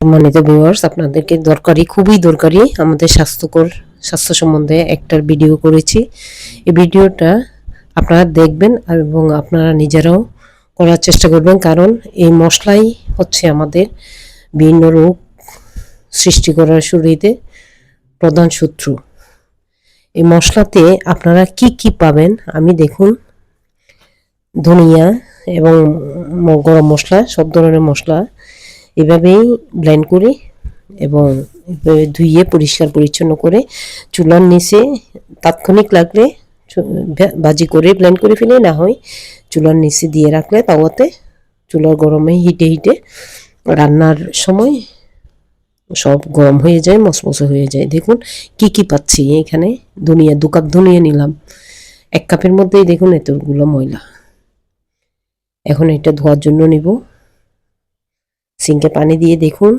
সম্মানিত ভিউয়ার্স আপনাদেরকে দরকারি, খুবই দরকারি আমাদের স্বাস্থ্যকর, স্বাস্থ্য সম্বন্ধে একটার ভিডিও করেছি। এই ভিডিওটা আপনারা দেখবেন এবং আপনারা নিজেরাও করার চেষ্টা করবেন, কারণ এই মশলাই হচ্ছে আমাদের বিভিন্ন রোগ সৃষ্টি করার শরীরে প্রধান শত্রু। এই মশলাতে আপনারা কি কি পাবেন? আমি দেখুন, ধনিয়া এবং গরম মশলা, সব ধরনের মশলা এভাবেই ব্লেন্ড করি এবং ধুইয়ে পরিষ্কার পরিচ্ছন্ন করে চুলার নিচে তাৎক্ষণিক লাগলে ভাজি করে ব্লেন্ড করে ফেলে, না হয় চুলার নিচে দিয়ে রাখলে তাওয়াতে চুলার গরমে হিটে হিটে রান্নার সময় সব গরম হয়ে যায় মসমসে হয়ে যায়। দেখুন কি কি পাচ্ছি এখানে, ধনিয়া, দু কাপ ধনিয়া নিলাম। এক কাপের মধ্যেই দেখুন এতগুলো ময়লা। এখন এটা ধোয়ার জন্য নিব। সিঙ্কে পানি দিয়ে দেখুন।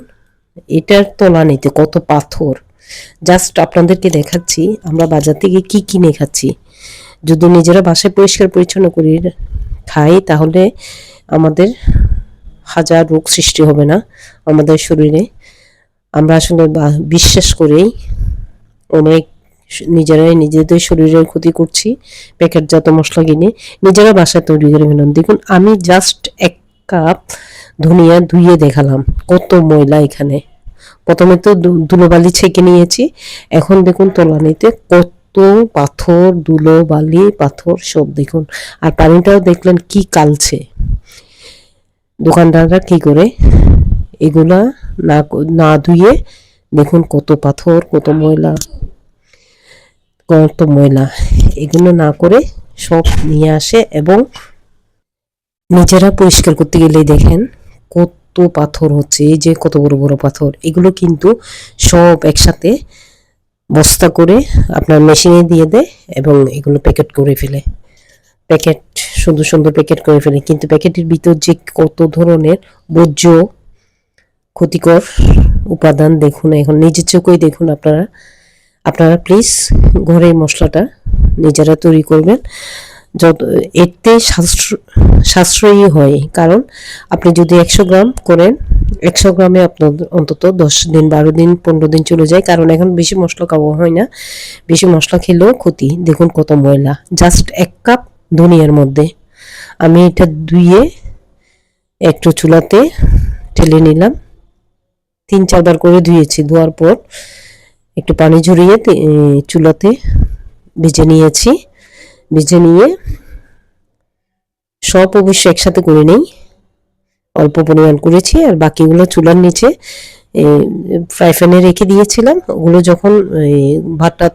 এটার তলা নিতে কত পাথর। জাস্ট আপনাদেরকে দেখাচ্ছি, আমরা বাজার থেকে কি কিনে খাচ্ছি। যদি নিজেরা বাসায় পরিষ্কার পরিচ্ছন্ন করি, খাই, তাহলে আমাদের হাজার রোগ সৃষ্টি হবে না আমাদের শরীরে। আমরা আসলে বিশ্বাস করেই অনেক নিজেরাই নিজেদের শরীরের ক্ষতি করছি, প্যাকেটজাত মশলা কিনে নিজেরা বাসায় তৈরি করে ফেলাম দেখুন, আমি জাস্ট এক কাপ ধনিয়া ধুইয়ে দেখালাম। কত ময়লা এখানে। প্রথমে তো ধুলোবালি ছেঁকে নিয়েছি। এখন দেখুন তলানিতে কত পাথর ধুলো বালি পাথর সব দেখুন। আর পানিটাও দেখলেন কি কালছে। দোকানদাররা কি করে? এগুলা না না ধুয়ে দেখুন কত পাথর, কত ময়লা কত ময়লা। এগুলো না করে সব নিয়ে আসে এবং নিজেরা পরিষ্কার করতে গেলেই দেখেন পাথর হচ্ছে, এই যে কত বড় বড় পাথর, এগুলো কিন্তু সব একসাথে বস্তা করে আপনার মেশিনে দিয়ে দেয় এবং এগুলো প্যাকেট করে ফেলে। প্যাকেট, সুন্দর সুন্দর প্যাকেট করে ফেলে। কিন্তু প্যাকেটের ভিতর যে কত ধরনের বর্জ্য ক্ষতিকর উপাদান দেখুন, এখন নিজের চোখেই দেখুন আপনারা। আপনারা প্লিজ ঘরে মশলাটা নিজেরা তৈরি করবেন। যত, এতে সাশ্র- সাশ্রয়ী হয়। কারণ আপনি যদি একশো গ্রাম করেন, একশো গ্রামে আপনার অন্তত দশ দিন, বারো দিন, পনেরো দিন চলে যায়। কারণ এখন বেশি মশলা খাওয়া হয় না। বেশি মশলা খেলেও ক্ষতি। দেখুন কত ময়লা। জাস্ট এক কাপ ধনিয়ার মধ্যে। আমি এটা ধুয়ে একটু চুলাতে ঠেলে নিলাম। তিন চারবার করে ধুয়েছি। ধোয়ার পর একটু পানি ঝরিয়ে চুলাতে ভেজে নিয়েছি। ভেজে নিয়ে সব অবশ্য একসাথে করে নেই। অল্প পরিমাণ করেছি আর বাকিগুলো চুলার নিচে ফ্রাই প্যানে রেখে দিয়েছিলাম। ওগুলো যখন ভাতটা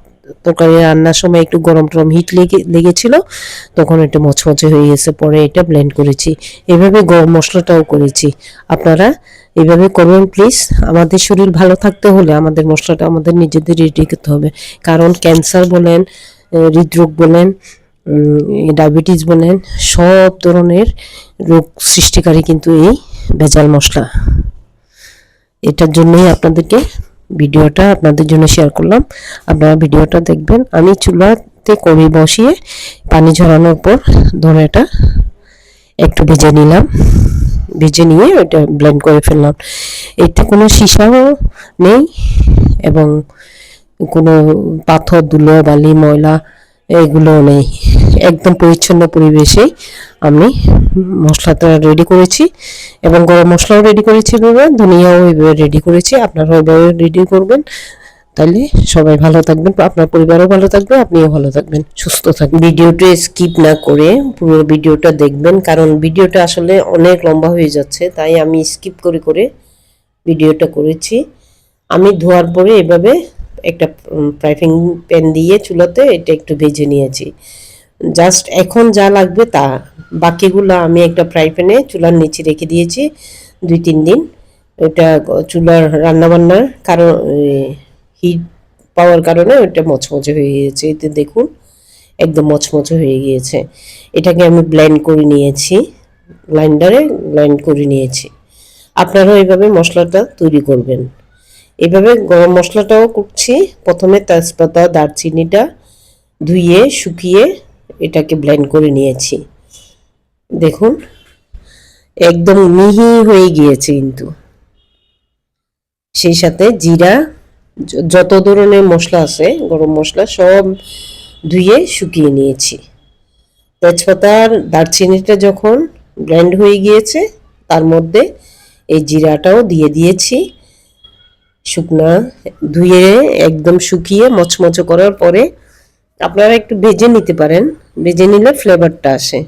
তরকারি রান্নার সময় একটু গরম টরম হিট লেগে, লেগেছিল, তখন এটা মচমচে হয়ে গেছে, পরে এটা ব্লেন্ড করেছি। এভাবে গরম মশলাটাও করেছি। আপনারা এভাবে করবেন প্লিজ আমাদের শরীর ভালো থাকতে হলে আমাদের মশলাটা আমাদের নিজেদের রেডি করতে হবে। কারণ ক্যান্সার বলেন হৃদরোগ বলেন ডায়াবেটিস বলেন, সব ধরনের রোগ সৃষ্টিকারী কিন্তু এই ভেজাল মশলা। এটার জন্যই আপনাদেরকে ভিডিওটা আপনাদের জন্য শেয়ার করলাম। আপনারা ভিডিওটা দেখবেন। আমি চুলাতে কড়ি বসিয়ে পানি ঝরানোর পর ধনেটা একটু ভেজে নিলাম। ভেজে নিয়ে ওটা ব্লেন্ড করে ফেললাম। এতে কোনো সীসাও নেই এবং কোনো পাথর, ধুলো বালি ময়লা এগুলো নেই একদম পরিচ্ছন্ন পরিবেশেই আমি মশলাটা রেডি করেছি এবং গরম মশলাও রেডি করেছি এভাবে, ধনিয়াও এভাবে রেডি করেছি, আপনারাও এভাবে রেডি করবেন। তাহলে সবাই ভালো থাকবেন, আপনার পরিবারও ভালো থাকবে, আপনিও ভালো থাকবেন, সুস্থ থাকবেন। ভিডিওটা স্কিপ না করে পুরো ভিডিওটা দেখবেন, কারণ ভিডিওটা আসলে অনেক লম্বা হয়ে যাচ্ছে, তাই আমি স্কিপ করে করে ভিডিওটা করেছি। আমি ধোয়ার পরে এভাবে একটা ফ্রাইফিং প্যান দিয়ে চুলাতে এটা একটু ভেজে নিয়েছি। জাস্ট এখন যা লাগবে তা। বাকিগুলো আমি একটা ফ্রাই প্যানে চুলার নিচে রেখে দিয়েছি দুই, তিন দিন। গ- চুলার রান্নাবান্নার কারণ হিট পাওয়ার কারণে ওটা মচমচে হয়ে গিয়েছে। এতে দেখুন, একদম মচমচে হয়ে গিয়েছে। এটাকে আমি ব্লেন্ড করে নিয়েছি। ব্লাইন্ডারে ব্লেন্ড করে নিয়েছি। আপনারাও এইভাবে মশলাটা তৈরি করবেন। এভাবে গরম মশলাটাও করছি। প্রথমে তেজপাতা, দারচিনিটা ধুয়ে, শুকিয়ে এটাকে ব্লেন্ড করে নিয়েছি। দেখুন, একদম মিহি হয়ে গিয়েছে কিন্তু। সেই সাথে জিরা যত ধরনের মশলা আছে, গরম মশলা, সব ধুয়ে শুকিয়ে নিয়েছি। তেজপাতার দারচিনিটা যখন ব্লেন্ড হয়ে গিয়েছে, তার মধ্যে এই জিরাটাও দিয়ে দিয়েছি। শুকনা, ধুয়ে একদম শুকিয়ে মচমচো করার পরে আপনারা একটু ভেজে নিতে পারেন। ভেজে নিলে ফ্লেভারটা আসে।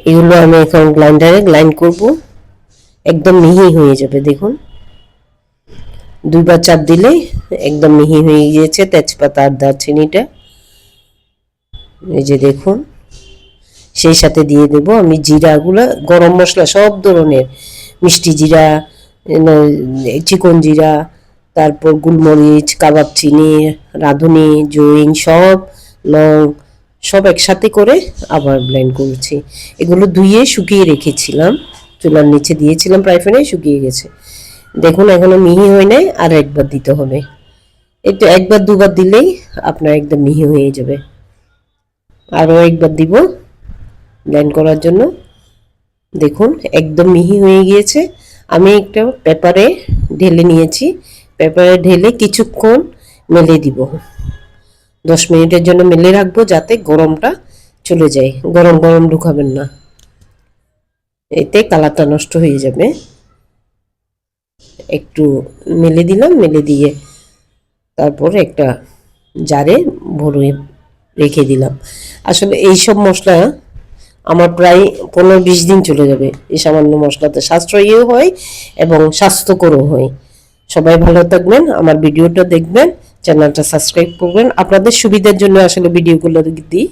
এগুলো আমি এখন গ্রাইন্ডারে গ্রাইন্ড করব। একদম মিহি হয়ে যাবে, দেখুন। দুইবার চাপ দিলে একদম মিহি হয়ে গিয়েছে তেজপাতা আর দারচিনিটা। এই যে দেখুন, সেই সাথে দিয়ে দেব আমি জিরাগুলো, গরম মশলা সব ধরনের। মিষ্টি জিরা চিকন জিরা, তারপর গোলমরিচ, কাবাব চিনি, রাঁধুনি জৈন সব, লং, সব একসাথে করে আবার ব্লেন্ড করেছি। এগুলো ধুয়ে শুকিয়ে রেখেছিলাম। চুলার নিচে দিয়েছিলাম প্রায় ফেনে শুকিয়ে গেছে। দেখুন, এখনও মিহি হয় নাই, আর একবার দিতে হবে। একটু একবার, দুবার দিলেই আপনার একদম মিহি হয়ে যাবে। আরও একবার দিব ব্লেন্ড করার জন্য। দেখুন, একদম মিহি হয়ে গিয়েছে। আমি একটা পেপারে ঢেলে নিয়েছি। পেপারে ঢেলে কিছুক্ষণ মেলে দিব। দশ মিনিটের জন্য মেলে রাখব যাতে গরমটা চলে যায়। গরম গরম ঢুকাবেন না। এতে কালারটা নষ্ট হয়ে যাবে। একটু মেলে দিলাম, মেলে দিয়ে তারপর একটা জারে ভরে রেখে দিলাম। আসলে এই সব মশলা আমার প্রায় পনেরো বিশ দিন চলে যাবে এই সামান্য মশলাতে। সাশ্রয়ীও হয় এবং স্বাস্থ্যকরও হয়। সবাই ভালো থাকবেন, আমার ভিডিওটা দেখবেন, চ্যানেলটা সাবস্ক্রাইব করবেন। আপনাদের সুবিধার জন্য আসলে ভিডিওগুলো দিই।